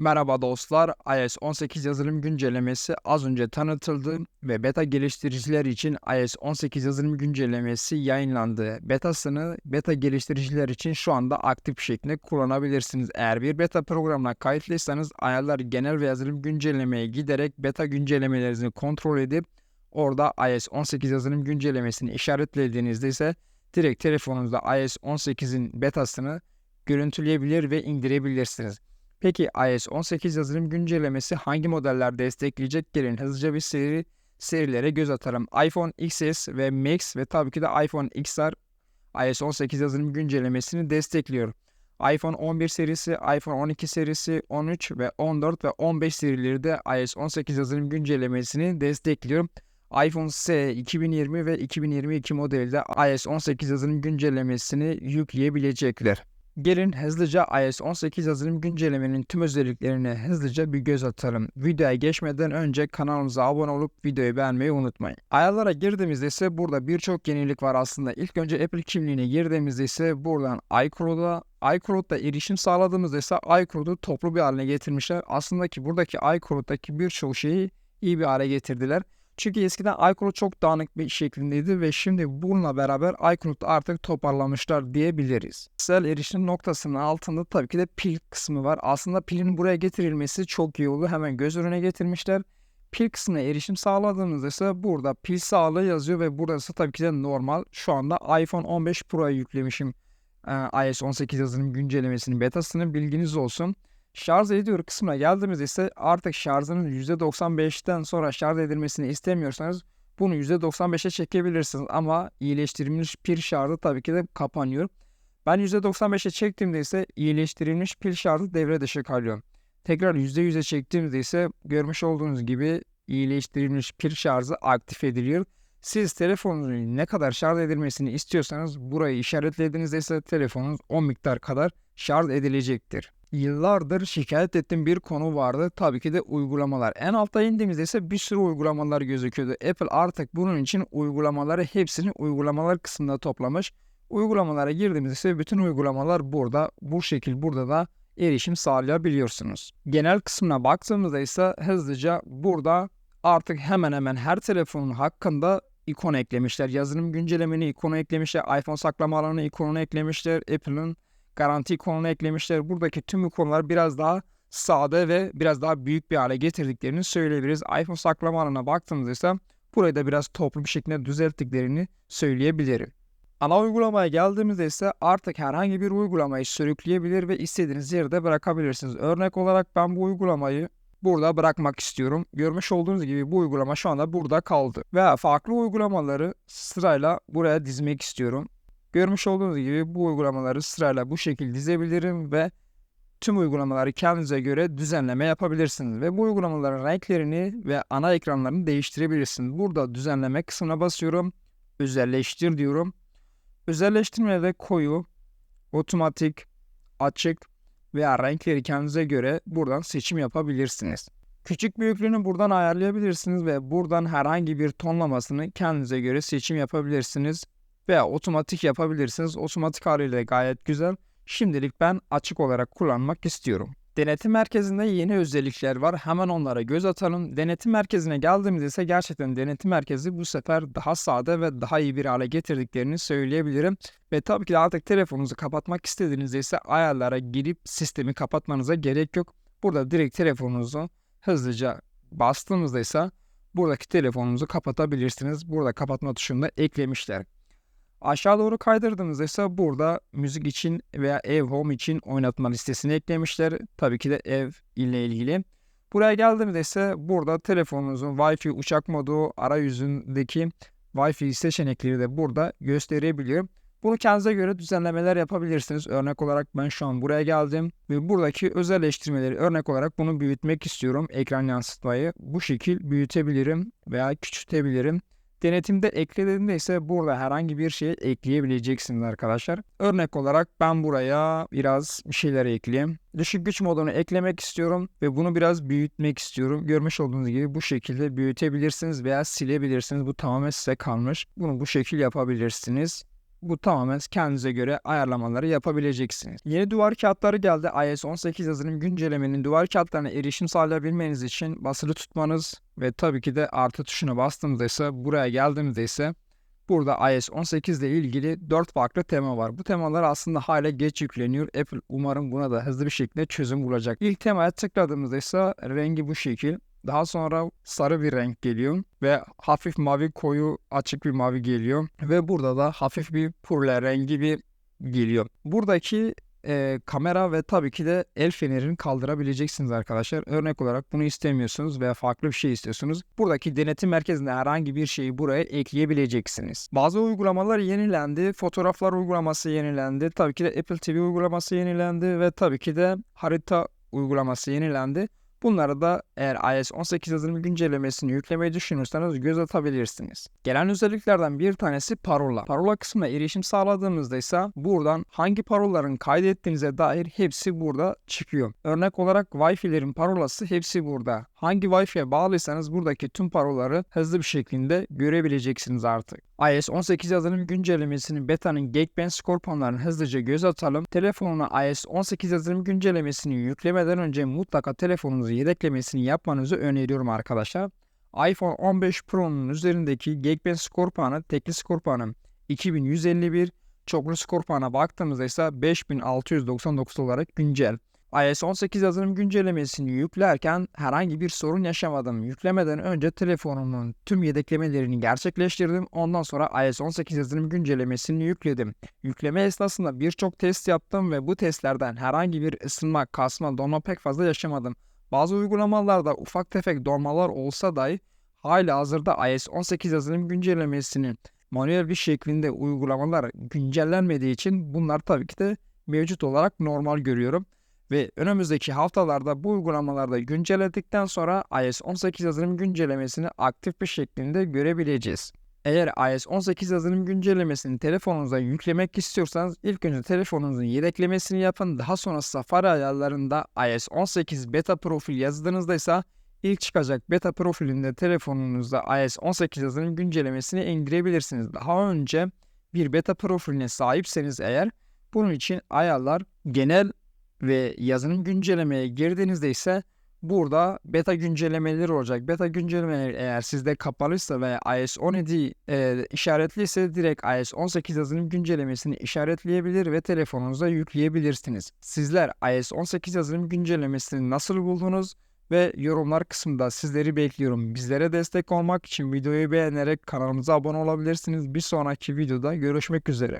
Merhaba dostlar, iOS 18 yazılım güncellemesi az önce tanıtıldı ve beta geliştiriciler için iOS 18 yazılım güncellemesi yayınlandı. Betasını beta geliştiriciler için şu anda aktif bir şekilde kullanabilirsiniz. Eğer bir beta programına kayıtlıysanız ayarlar genel ve yazılım güncellemeye giderek beta güncellemelerinizi kontrol edip orada iOS 18 yazılım güncellemesini işaretlediğinizde ise direkt telefonunuzda iOS 18'in betasını görüntüleyebilir ve indirebilirsiniz. Peki iOS 18 yazılım güncellemesi hangi modeller destekleyecek? Gelin hızlıca bir seri serilere göz atalım. iPhone XS ve Max ve tabii ki de iPhone XR iOS 18 yazılım güncellemesini destekliyor. iPhone 11 serisi, iPhone 12 serisi, 13 ve 14 ve 15 serileri de iOS 18 yazılım güncellemesini destekliyor. iPhone SE 2020 ve 2022 modeli de iOS 18 yazılım güncellemesini yükleyebilecekler. Gelin hızlıca iOS 18 yazılım güncellemenin tüm özelliklerine hızlıca bir göz atalım. Videoya geçmeden önce kanalımıza abone olup videoyu beğenmeyi unutmayın. Ayarlara girdiğimizde ise burada birçok yenilik var aslında. İlk önce Apple kimliğine girdiğimizde ise buradan iCloud'a iCloud'da erişim sağladığımızda ise iCloud'u toplu bir haline getirmişler. Aslında ki buradaki iCloud'daki birçok şeyi iyi bir hale getirdiler. Çünkü eskiden iCloud çok dağınık bir şeklindeydi ve şimdi bununla beraber iCloud'u artık toparlamışlar diyebiliriz. Kişisel erişim noktasının altında tabii ki de pil kısmı var. Aslında pilin buraya getirilmesi çok iyi oldu. Hemen göz önüne getirmişler. Pil kısmına erişim sağladığınızda ise burada pil sağlığı yazıyor ve burası tabii ki de normal. Şu anda iPhone 15 Pro'ya yüklemişim iOS 18 yazılım güncellemesinin betasını bilginiz olsun. Şarj ediyor kısmına geldiğimizde ise artık şarjının %95'ten sonra şarj edilmesini istemiyorsanız bunu %95'e çekebilirsiniz ama iyileştirilmiş pil şarjı tabii ki de kapanıyor. Ben %95'e çektiğimde ise iyileştirilmiş pil şarjı devre dışı kalıyor. Tekrar %100'e çektiğimde ise görmüş olduğunuz gibi iyileştirilmiş pil şarjı aktif ediliyor. Siz telefonunuzun ne kadar şarj edilmesini istiyorsanız burayı işaretlediğinizde ise telefonunuz o miktar kadar şarj edilecektir yıllardır şikayet ettiğim bir konu vardı. Tabii ki de uygulamalar. En altta indiğimizde ise bir sürü uygulamalar gözüküyordu. Apple artık bunun için uygulamaları hepsini uygulamalar kısmında toplamış. Uygulamalara girdiğimizde ise bütün uygulamalar burada. Bu şekil burada da erişim sağlayabiliyorsunuz. Genel kısmına baktığımızda ise hızlıca burada artık hemen hemen her telefonun hakkında ikon eklemişler. Yazılım güncellemeni ikonu eklemişler. iPhone saklama alanı ikonunu eklemişler. Apple'ın garanti ikonunu eklemişler. Buradaki tüm ikonlar biraz daha sade ve biraz daha büyük bir hale getirdiklerini söyleyebiliriz. iPhone saklama alanına baktığımızda ise burayı da biraz toplu bir şekilde düzelttiklerini söyleyebilirim. Ana uygulamaya geldiğimizde ise artık herhangi bir uygulamayı sürükleyebilir ve istediğiniz yerde bırakabilirsiniz. Örnek olarak ben bu uygulamayı burada bırakmak istiyorum. Görmüş olduğunuz gibi bu uygulama şu anda burada kaldı. Veya farklı uygulamaları sırayla buraya dizmek istiyorum. Görmüş olduğunuz gibi bu uygulamaları sırayla bu şekilde dizebilirim ve tüm uygulamaları kendinize göre düzenleme yapabilirsiniz ve bu uygulamaların renklerini ve ana ekranlarını değiştirebilirsiniz. Burada düzenleme kısmına basıyorum. Özelleştir diyorum. Özelleştirmede koyu, otomatik, açık veya renkleri kendinize göre buradan seçim yapabilirsiniz. Küçük büyüklüğünü buradan ayarlayabilirsiniz ve buradan herhangi bir tonlamasını kendinize göre seçim yapabilirsiniz veya otomatik yapabilirsiniz. Otomatik haliyle gayet güzel. Şimdilik ben açık olarak kullanmak istiyorum. Denetim merkezinde yeni özellikler var. Hemen onlara göz atalım. Denetim merkezine geldiğimizde ise gerçekten denetim merkezi bu sefer daha sade ve daha iyi bir hale getirdiklerini söyleyebilirim. Ve tabii ki de artık telefonunuzu kapatmak istediğinizde ise ayarlara girip sistemi kapatmanıza gerek yok. Burada direkt telefonunuzu hızlıca bastığınızda ise buradaki telefonunuzu kapatabilirsiniz. Burada kapatma tuşunu da eklemişler. Aşağı doğru kaydırdığınızda ise burada müzik için veya ev home için oynatma listesini eklemişler. Tabii ki de ev ile ilgili. Buraya geldiğimizde ise burada telefonunuzun Wi-Fi uçak modu arayüzündeki Wi-Fi seçenekleri de burada gösterebiliyor. Bunu kendinize göre düzenlemeler yapabilirsiniz. Örnek olarak ben şu an buraya geldim ve buradaki özelleştirmeleri örnek olarak bunu büyütmek istiyorum. Ekran yansıtmayı bu şekil büyütebilirim veya küçültebilirim. Denetimde eklediğinde ise burada herhangi bir şey ekleyebileceksiniz arkadaşlar. Örnek olarak ben buraya biraz bir şeyler ekleyeyim. Düşük güç modunu eklemek istiyorum ve bunu biraz büyütmek istiyorum. Görmüş olduğunuz gibi bu şekilde büyütebilirsiniz veya silebilirsiniz. Bu tamamen size kalmış. Bunu bu şekil yapabilirsiniz. Bu tamamen kendinize göre ayarlamaları yapabileceksiniz. Yeni duvar kağıtları geldi. iOS 18 yazılım güncellemenin duvar kağıtlarına erişim sağlayabilmeniz için basılı tutmanız ve tabii ki de artı tuşuna bastığınızda ise buraya geldiğimizde ise Burada iOS 18 ile ilgili 4 farklı tema var. Bu temalar aslında hala geç yükleniyor. Apple umarım buna da hızlı bir şekilde çözüm bulacak. İlk temaya tıkladığımızda ise rengi bu şekil. Daha sonra sarı bir renk geliyor ve hafif mavi koyu açık bir mavi geliyor ve burada da hafif bir purle rengi bir geliyor. Buradaki e, kamera ve tabii ki de el fenerini kaldırabileceksiniz arkadaşlar. Örnek olarak bunu istemiyorsunuz veya farklı bir şey istiyorsunuz. Buradaki denetim merkezinde herhangi bir şeyi buraya ekleyebileceksiniz. Bazı uygulamalar yenilendi. Fotoğraflar uygulaması yenilendi. Tabii ki de Apple TV uygulaması yenilendi ve tabii ki de harita uygulaması yenilendi. Bunları da eğer iOS 18 yazılımı güncellemesini yüklemeyi düşünürseniz göz atabilirsiniz. Gelen özelliklerden bir tanesi parola. Parola kısmına erişim sağladığımızda ise buradan hangi parolaların kaydettiğinize dair hepsi burada çıkıyor. Örnek olarak Wi-Fi'lerin parolası hepsi burada. Hangi Wi-Fi'ye bağlıysanız buradaki tüm paroları hızlı bir şekilde görebileceksiniz artık. iOS 18 yazılım güncellemesinin beta'nın Geekbench skorpanlarını hızlıca göz atalım. Telefonuna iOS 18 yazılım güncellemesini yüklemeden önce mutlaka telefonunuzu yedeklemesini yapmanızı öneriyorum arkadaşlar. iPhone 15 Pro'nun üzerindeki Geekbench skor puanı, tekli skor puanı 2151, çoklu skor puanına baktığımızda ise 5699 olarak güncel. iOS 18 yazılım güncellemesini yüklerken herhangi bir sorun yaşamadım. Yüklemeden önce telefonumun tüm yedeklemelerini gerçekleştirdim. Ondan sonra iOS 18 yazılım güncellemesini yükledim. Yükleme esnasında birçok test yaptım ve bu testlerden herhangi bir ısınma, kasma, donma pek fazla yaşamadım. Bazı uygulamalarda ufak tefek donmalar olsa dahi hala hazırda iOS 18 yazılım güncellemesinin manuel bir şeklinde uygulamalar güncellenmediği için bunlar tabii ki de mevcut olarak normal görüyorum. Ve önümüzdeki haftalarda bu uygulamalarda güncelledikten sonra iOS 18 yazılım güncellemesini aktif bir şeklinde görebileceğiz. Eğer iOS 18 yazılım güncellemesini telefonunuza yüklemek istiyorsanız ilk önce telefonunuzun yedeklemesini yapın. Daha sonra Safari ayarlarında iOS 18 beta profil yazdığınızda ise ilk çıkacak beta profilinde telefonunuzda iOS 18 yazılım güncellemesini indirebilirsiniz. Daha önce bir beta profiline sahipseniz eğer bunun için ayarlar genel ve yazılım güncellemeye girdiğinizde ise burada beta güncellemeleri olacak. Beta güncellemeleri eğer sizde kapalıysa veya iOS 17 e, işaretliyse direkt iOS 18 yazılım güncellemesini işaretleyebilir ve telefonunuza yükleyebilirsiniz. Sizler iOS 18 yazılım güncellemesini nasıl buldunuz? Ve yorumlar kısmında sizleri bekliyorum. Bizlere destek olmak için videoyu beğenerek kanalımıza abone olabilirsiniz. Bir sonraki videoda görüşmek üzere.